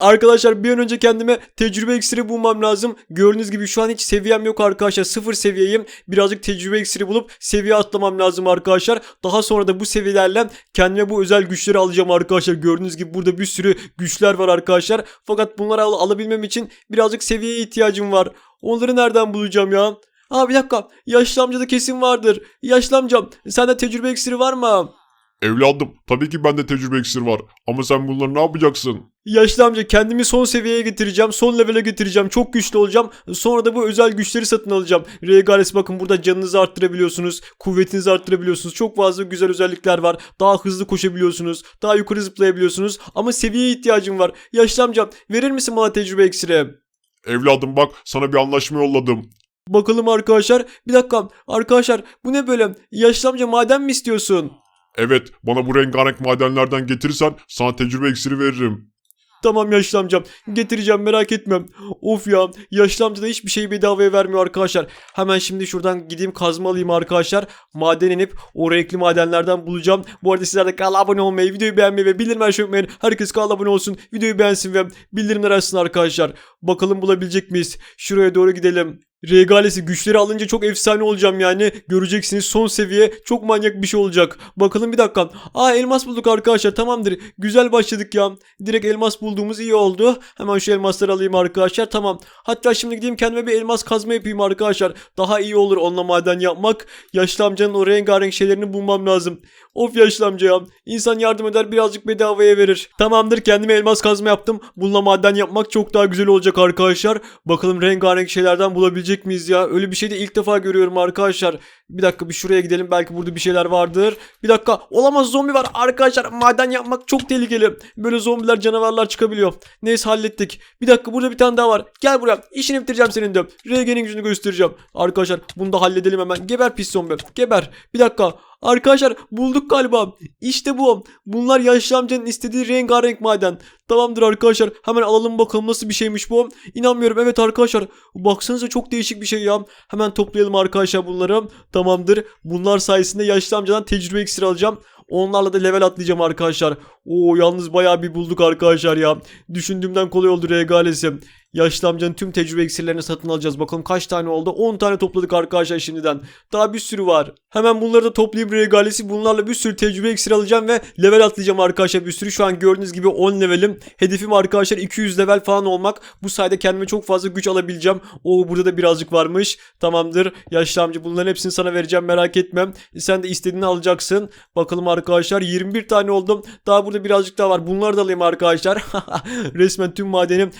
Arkadaşlar bir an önce kendime tecrübe iksiri bulmam lazım. Gördüğünüz gibi şu an hiç seviyem yok arkadaşlar. Sıfır seviyeyim. Birazcık tecrübe iksiri bulup seviye atlamam lazım arkadaşlar. Daha sonra da bu seviyelerle kendime bu özel güçleri alacağım arkadaşlar. Gördüğünüz gibi burada bir sürü güçler var arkadaşlar. Fakat bunları al- alabilmem için birazcık seviyeye ihtiyacım var. Onları nereden bulacağım ya? Aa bir dakika. Yaşlı amcada kesin vardır. Yaşlı amcam sende tecrübe iksiri var mı? Evladım tabii ki bende tecrübe iksir var. Ama sen bunları ne yapacaksın? Yaşlı amca kendimi son seviyeye getireceğim. Son levele getireceğim. Çok güçlü olacağım. Sonra da bu özel güçleri satın alacağım. Regalis bakın burada canınızı arttırabiliyorsunuz. Kuvvetinizi arttırabiliyorsunuz. Çok fazla güzel özellikler var. Daha hızlı koşabiliyorsunuz. Daha yukarı zıplayabiliyorsunuz. Ama seviyeye ihtiyacım var. Yaşlı amcam verir misin bana tecrübe iksiri? Evladım bak sana bir anlaşma yolladım. Bakalım arkadaşlar. Bir dakika. Arkadaşlar bu ne böyle? Yaşlı amca maden mi istiyorsun? Evet bana bu rengarenk madenlerden getirirsen sana tecrübe iksiri veririm. Tamam yaşlı amcam. Getireceğim merak etmem. Of ya. Yaşlı amca da hiçbir şeyi bedavaya vermiyor arkadaşlar. Hemen şimdi şuradan gideyim kazma alayım arkadaşlar. Maden inip o renkli madenlerden bulacağım. Bu arada sizler de kanala abone olmayı, videoyu beğenmeyi ve bildirim açmayı unutmayın. Herkes kanala abone olsun. Videoyu beğensin ve bildirimler açsın arkadaşlar. Bakalım bulabilecek miyiz? Şuraya doğru gidelim. Regalesi güçleri alınca çok efsane olacağım yani. Göreceksiniz son seviye çok manyak bir şey olacak. Bakalım bir dakika. Aa elmas bulduk arkadaşlar tamamdır. Güzel başladık ya. Direkt elmas bulduğumuz iyi oldu. Hemen şu elmasları alayım arkadaşlar tamam. Hatta şimdi gideyim kendime bir elmas kazma yapayım arkadaşlar. Daha iyi olur onunla maden yapmak. Yaşlı amcanın o rengarenk şeylerini bulmam lazım. Of yaşlı amca ya. İnsan yardım eder birazcık bedavaya verir. Tamamdır kendime elmas kazma yaptım. Bununla maden yapmak çok daha güzel olacak arkadaşlar. Bakalım rengarenk şeylerden bulabilecek miyiz ya? Öyle bir şey de ilk defa görüyorum arkadaşlar. Bir dakika bir şuraya gidelim. Belki burada bir şeyler vardır. Bir dakika. Olamaz zombi var. Arkadaşlar maden yapmak çok tehlikeli. Böyle zombiler canavarlar çıkabiliyor. Neyse hallettik. Bir dakika burada bir tane daha var. Gel buraya. İşini bitireceğim senin de. RG'nin gücünü göstereceğim. Arkadaşlar bunu da halledelim hemen. Geber pis zombi. Geber. Bir dakika. Arkadaşlar bulduk galiba. İşte bu. Bunlar yaşlı amcanın istediği rengarenk maden. Tamamdır arkadaşlar. Hemen alalım bakalım nasıl bir şeymiş bu. İnanmıyorum. Evet arkadaşlar. Baksanıza çok değişik bir şey ya. Hemen toplayalım arkadaşlar bunları. Tamamdır. Bunlar sayesinde yaşlı amcadan tecrübe iksiri alacağım. Onlarla da level atlayacağım arkadaşlar. Oo yalnız bayağı bir bulduk arkadaşlar ya. Düşündüğümden kolay oldu regalesi. Yaşlı amcanın tüm tecrübe iksirlerini satın alacağız. Bakalım kaç tane oldu? 10 tane topladık arkadaşlar şimdiden. Daha bir sürü var. Hemen bunları da toplayıp regalesi bunlarla bir sürü tecrübe iksiri alacağım ve level atlayacağım arkadaşlar bir sürü. Şu an gördüğünüz gibi 10 levelim. Hedefim arkadaşlar 200 level falan olmak. Bu sayede kendime çok fazla güç alabileceğim. Oo burada da birazcık varmış. Tamamdır. Yaşlı amca bunların hepsini sana vereceğim merak etme. Sen de istediğini alacaksın. Bakalım arkadaşlar 21 tane oldum. Daha burada birazcık daha var. Bunları da alayım arkadaşlar. Resmen tüm madeni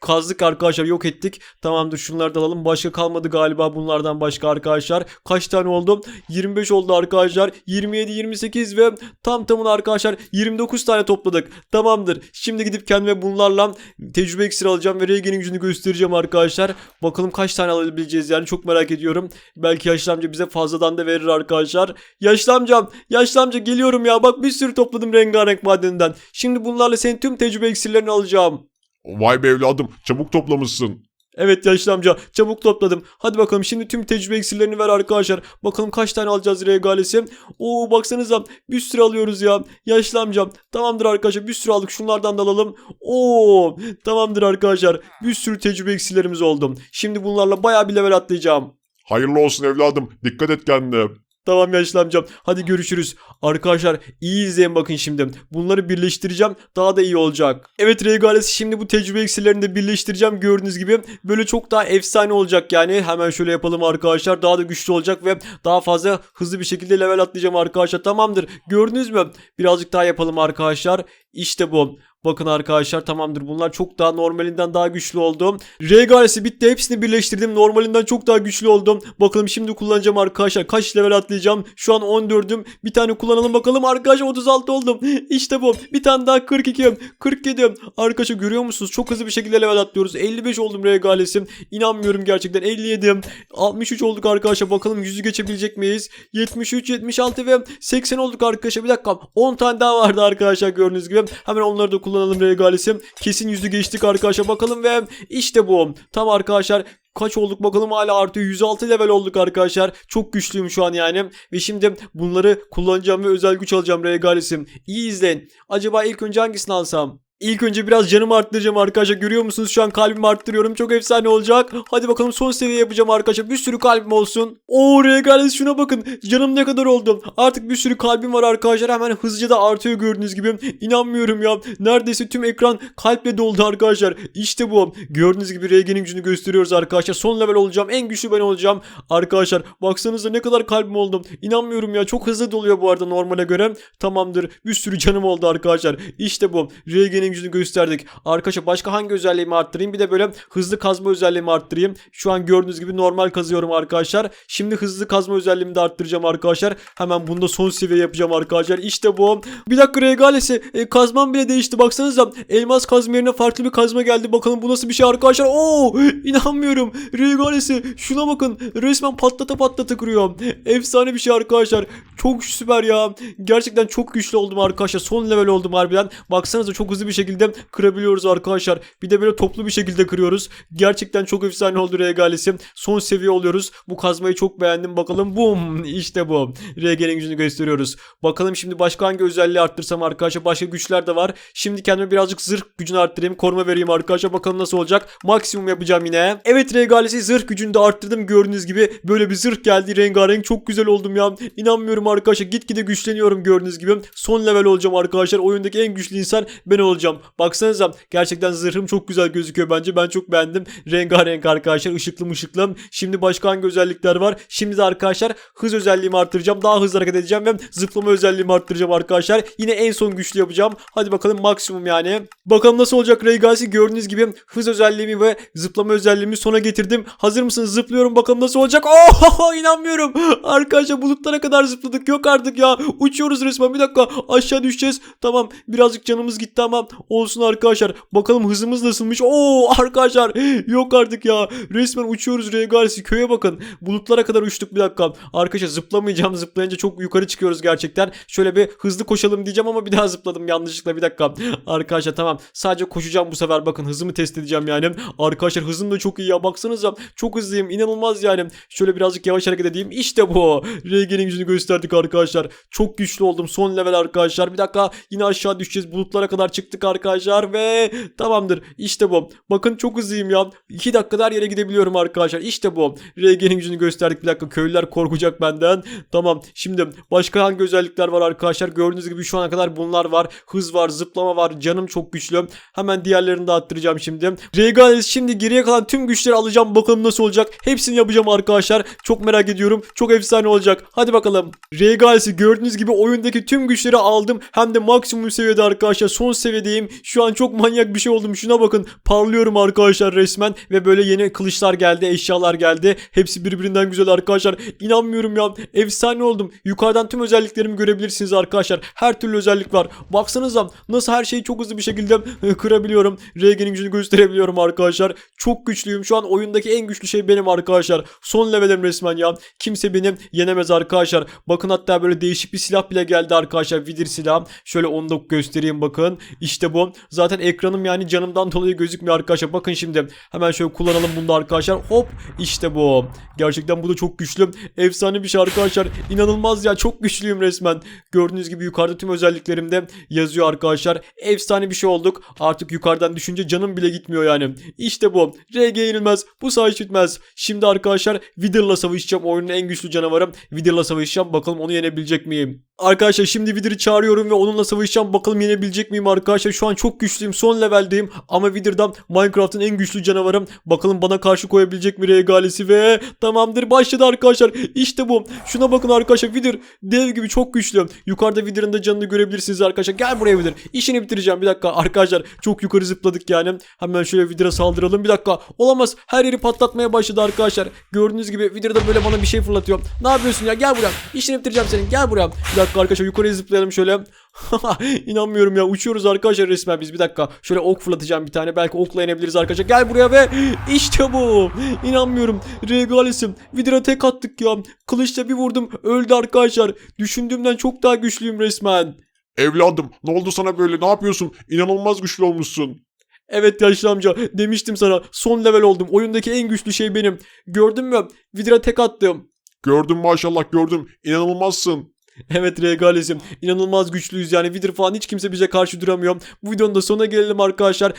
kazdık arkadaşlar yok ettik. Tamamdır şunları da alalım. Başka kalmadı galiba bunlardan başka arkadaşlar. Kaç tane oldu? 25 oldu arkadaşlar. 27, 28 ve tam tamına arkadaşlar 29 tane topladık. Tamamdır. Şimdi gidip kendime bunlarla tecrübe iksiri alacağım ve Regen'in gücünü göstereceğim arkadaşlar. Bakalım kaç tane alabileceğiz yani çok merak ediyorum. Belki yaşlı amca bize fazladan da verir arkadaşlar. Yaşlı amcam, yaşlı amca geliyorum ya. Bak bir sürü topladım rengarenk madeninden. Şimdi bunlarla senin tüm tecrübe iksirlerini alacağım. Vay be evladım çabuk toplamışsın. Evet yaşlı amca çabuk topladım. Hadi bakalım şimdi tüm tecrübe iksirlerini ver arkadaşlar. Bakalım kaç tane alacağız regalesi. Oo baksanıza bir sürü alıyoruz ya. Yaşlı amcam tamamdır arkadaşlar bir sürü aldık şunlardan da alalım. Oo tamamdır arkadaşlar bir sürü tecrübe iksirlerimiz oldu. Şimdi bunlarla baya bir level atlayacağım. Hayırlı olsun evladım dikkat et kendine. Tamam yaşlı amcam. Hadi görüşürüz. Arkadaşlar iyi izleyin bakın şimdi. Bunları birleştireceğim. Daha da iyi olacak. Evet Regalesi şimdi bu tecrübe iksirlerini de birleştireceğim. Gördüğünüz gibi böyle çok daha efsane olacak yani. Hemen şöyle yapalım arkadaşlar. Daha da güçlü olacak ve daha fazla hızlı bir şekilde level atlayacağım arkadaşlar. Tamamdır. Gördünüz mü? Birazcık daha yapalım arkadaşlar. İşte bu. Bakın arkadaşlar tamamdır. Bunlar çok daha normalinden daha güçlü oldu. Regalesi bitti. Hepsini birleştirdim. Normalinden çok daha güçlü oldum. Bakalım şimdi kullanacağım arkadaşlar. Kaç level atlayacağım? Şu an 14'üm. Bir tane kullanalım bakalım. Arkadaşlar 36 oldum. İşte bu. Bir tane daha 42. 47. Arkadaşlar görüyor musunuz? Çok hızlı bir şekilde level atlıyoruz. 55 oldum regalesim. İnanmıyorum gerçekten. 57. 63 olduk arkadaşlar. Bakalım 100'ü geçebilecek miyiz? 73, 76 ve 80 olduk arkadaşlar. Bir dakika. 10 tane daha vardı arkadaşlar gördüğünüz gibi. Hemen onları da kullanalım regalesim. Kesin yüzü geçtik arkadaşlar. Bakalım ve işte bu. Tam arkadaşlar kaç olduk bakalım hala artıyor 106 level olduk arkadaşlar çok güçlüyüm şu an yani ve şimdi bunları kullanacağım ve özel güç alacağım regalesim iyi izleyin acaba ilk önce hangisini alsam İlk önce biraz canımı arttıracağım arkadaşlar. Görüyor musunuz şu an kalbimi arttırıyorum. Çok efsane olacak. Hadi bakalım son seviye yapacağım arkadaşlar. Bir sürü kalbim olsun. Oo regalis şuna bakın. Canım ne kadar oldu. Artık bir sürü kalbim var arkadaşlar. Hemen hızlıca da artıyor gördüğünüz gibi. İnanmıyorum ya. Neredeyse tüm ekran kalple doldu arkadaşlar. İşte bu. Gördüğünüz gibi Regen'in gücünü gösteriyoruz arkadaşlar. Son level olacağım. En güçlü ben olacağım. Arkadaşlar baksanıza ne kadar kalbim oldum. İnanmıyorum ya. Çok hızlı doluyor bu arada normale göre. Tamamdır. Bir sürü canım oldu arkadaşlar. İşte bu. Regen'in gücünü gösterdik. Arkadaşlar başka hangi özelliğimi arttırayım? Bir de böyle hızlı kazma özelliğimi arttırayım. Şu an gördüğünüz gibi normal kazıyorum arkadaşlar. Şimdi hızlı kazma özelliğimi de arttıracağım arkadaşlar. Hemen bunda son seviye yapacağım arkadaşlar. İşte bu. Bir dakika regalesi. E, kazmam bile değişti. Baksanıza. Elmas kazma yerine farklı bir kazma geldi. Bakalım bu nasıl bir şey arkadaşlar. Oo inanmıyorum. Regalesi. Şuna bakın. Resmen patlata patlata kırıyor. Efsane bir şey arkadaşlar. Çok süper ya. Gerçekten çok güçlü oldum arkadaşlar. Son level oldum harbiden. Baksanıza çok hızlı bir şekilde kırabiliyoruz arkadaşlar. Bir de böyle toplu bir şekilde kırıyoruz. Gerçekten çok efsane oldu regalesi. Son seviye oluyoruz. Bu kazmayı çok beğendim. Bakalım bum. İşte bu. RG'nin gücünü gösteriyoruz. Bakalım şimdi başka hangi özelliği arttırsam arkadaşlar. Başka güçler de var. Şimdi kendime birazcık zırh gücünü arttırayım. Koruma vereyim arkadaşlar. Bakalım nasıl olacak. Maksimum yapacağım yine. Evet regalesi zırh gücünü de arttırdım. Gördüğünüz gibi böyle bir zırh geldi. Rengarenk çok güzel oldum ya. İnanmıyorum arkadaşlar. Gitgide güçleniyorum gördüğünüz gibi. Son level olacağım arkadaşlar. Oyundaki en güçlü insan ben olacağım. Baksanıza gerçekten zırhım çok güzel gözüküyor bence. Ben çok beğendim. Rengarenk arkadaşlar. ışıklı mışıklı. Şimdi başka hangi özellikler var? Şimdi de arkadaşlar hız özelliğimi arttıracağım. Daha hızlı hareket edeceğim ve zıplama özelliğimi arttıracağım arkadaşlar. Yine en son güçlü yapacağım. Hadi bakalım maksimum yani. Bakalım nasıl olacak Reygasi. Gördüğünüz gibi hız özelliğimi ve zıplama özelliğimi sona getirdim. Hazır mısınız? Zıplıyorum bakalım nasıl olacak. Oh inanmıyorum. Arkadaşlar bulutlara kadar zıpladık. Yok artık ya. Uçuyoruz resmen. Bir dakika aşağı düşeceğiz. Tamam birazcık canımız gitti ama olsun arkadaşlar. Bakalım hızımız nasılmış. Oo arkadaşlar yok artık ya. Resmen uçuyoruz Regalsi. Köye bakın. Bulutlara kadar uçtuk bir dakika. Arkadaşlar zıplamayacağım. Zıplayınca çok yukarı çıkıyoruz gerçekten. Şöyle bir hızlı koşalım diyeceğim ama bir daha zıpladım yanlışlıkla bir dakika. Arkadaşlar tamam. Sadece koşacağım bu sefer. Bakın hızımı test edeceğim yani. Arkadaşlar hızım da çok iyi ya. Baksanıza. Çok hızlıyım. inanılmaz yani. Şöyle birazcık yavaş hareket edeyim. İşte bu. RG'nin gücünü gösterdik arkadaşlar. Çok güçlü oldum. Son level arkadaşlar. Bir dakika yine aşağı düşeceğiz. Bulutlara kadar çıktık arkadaşlar ve tamamdır. İşte bu. Bakın çok hızlıyım ya. 2 dakikada her yere gidebiliyorum arkadaşlar. İşte bu. RG'nin gücünü gösterdik. Bir dakika köylüler korkacak benden. Tamam. Şimdi başka hangi özellikler var arkadaşlar? Gördüğünüz gibi şu ana kadar bunlar var. Hız var, zıplama var. Canım çok güçlü. Hemen diğerlerini de arttıracağım şimdi. Regalis şimdi geriye kalan tüm güçleri alacağım. Bakalım nasıl olacak. Hepsini yapacağım arkadaşlar. Çok merak ediyorum. Çok efsane olacak. Hadi bakalım. Regalis'i gördüğünüz gibi oyundaki tüm güçleri aldım. Hem de maksimum seviyede arkadaşlar. Son seviyedeyim. Şu an çok manyak bir şey oldum. Şuna bakın. Parlıyorum arkadaşlar resmen. Ve böyle yeni kılıçlar geldi. Eşyalar geldi. Hepsi birbirinden güzel arkadaşlar. İnanmıyorum ya. Efsane oldum. Yukarıdan tüm özelliklerimi görebilirsiniz arkadaşlar. Her türlü özellik var. Baksanıza nasıl her şeyi çok hızlı bir şekilde kırabiliyorum. RG'nin gücünü gösterebiliyorum arkadaşlar. Çok güçlüyüm. Şu an oyundaki en güçlü şey benim arkadaşlar. Son levelim resmen ya. Kimse beni yenemez arkadaşlar. Bakın hatta böyle değişik bir silah bile geldi arkadaşlar. Vidir silah. Şöyle onu da göstereyim bakın. İşte bu. Zaten ekranım yani canımdan dolayı gözükmüyor arkadaşlar. Bakın şimdi. Hemen şöyle kullanalım bunu da arkadaşlar. Hop. İşte bu. Gerçekten bu da çok güçlü. Efsane bir şey arkadaşlar. İnanılmaz ya. Çok güçlüyüm resmen. Gördüğünüz gibi yukarıda tüm özelliklerimde yazıyor arkadaşlar. Efsane bir şey olduk. Artık yukarıdan düşünce canım bile gitmiyor yani. İşte bu. RG yenilmez. Bu savaş bitmez. Şimdi arkadaşlar Wither'la savaşacağım. Oyunun en güçlü canavarım. Wither'la savaşacağım. Bakalım onu yenebilecek miyim? Arkadaşlar şimdi Wither'ı çağırıyorum ve onunla savaşacağım. Bakalım yenebilecek miyim arkadaşlar? Şu an çok güçlüyüm. Son leveldeyim. Ama Wither'dan Minecraft'ın en güçlü canavarım. Bakalım bana karşı koyabilecek mi regalesi ve tamamdır başladı arkadaşlar. İşte bu. Şuna bakın arkadaşlar Wither dev gibi çok güçlü. Yukarıda Wither'ın da canını görebilirsiniz arkadaşlar. Gel buraya Wither. İşini bitireceğim bir dakika. Arkadaşlar çok yukarı zıpladık yani. Hemen şöyle Wither'a saldıralım. Bir dakika. Olamaz. Her yeri patlatmaya başladı arkadaşlar. Gördüğünüz gibi Wither böyle bana bir şey fırlatıyor. Ne yapıyorsun ya? Gel buraya. İşini bitireceğim senin. Gel buraya. Bir dakika arkadaşlar yukarıya zıplayalım şöyle. İnanmıyorum ya. Uçuyoruz arkadaşlar resmen biz. Bir dakika. Şöyle ok fırlatacağım bir tane. Belki okla inebiliriz arkadaşlar. Gel buraya ve işte bu. İnanmıyorum. Regalisim. Wither'a tek attık ya. Kılıçla bir vurdum. Öldü arkadaşlar. Düşündüğümden çok daha güçlüyüm resmen. Evladım ne oldu sana böyle ne yapıyorsun? İnanılmaz güçlü olmuşsun. Evet yaşlı amca demiştim sana son level oldum oyundaki en güçlü şey benim gördün mü Vidra tek attım Gördüm maşallah gördüm. İnanılmazsın. Evet Regalis'im. İnanılmaz güçlüyüz yani. Wither falan hiç kimse bize karşı duramıyor. Bu videonun da sonuna gelelim arkadaşlar.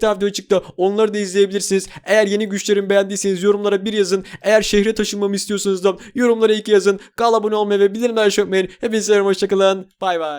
Tane video çıktı. Onları da izleyebilirsiniz. Eğer yeni güçlerimi beğendiyseniz yorumlara bir yazın. Eğer şehre taşınmamı istiyorsanız da yorumlara iki yazın. Kanala abone olmayı ve bildirimleri açmayı unutmayın. Hepinize hoşçakalın. Bay bay.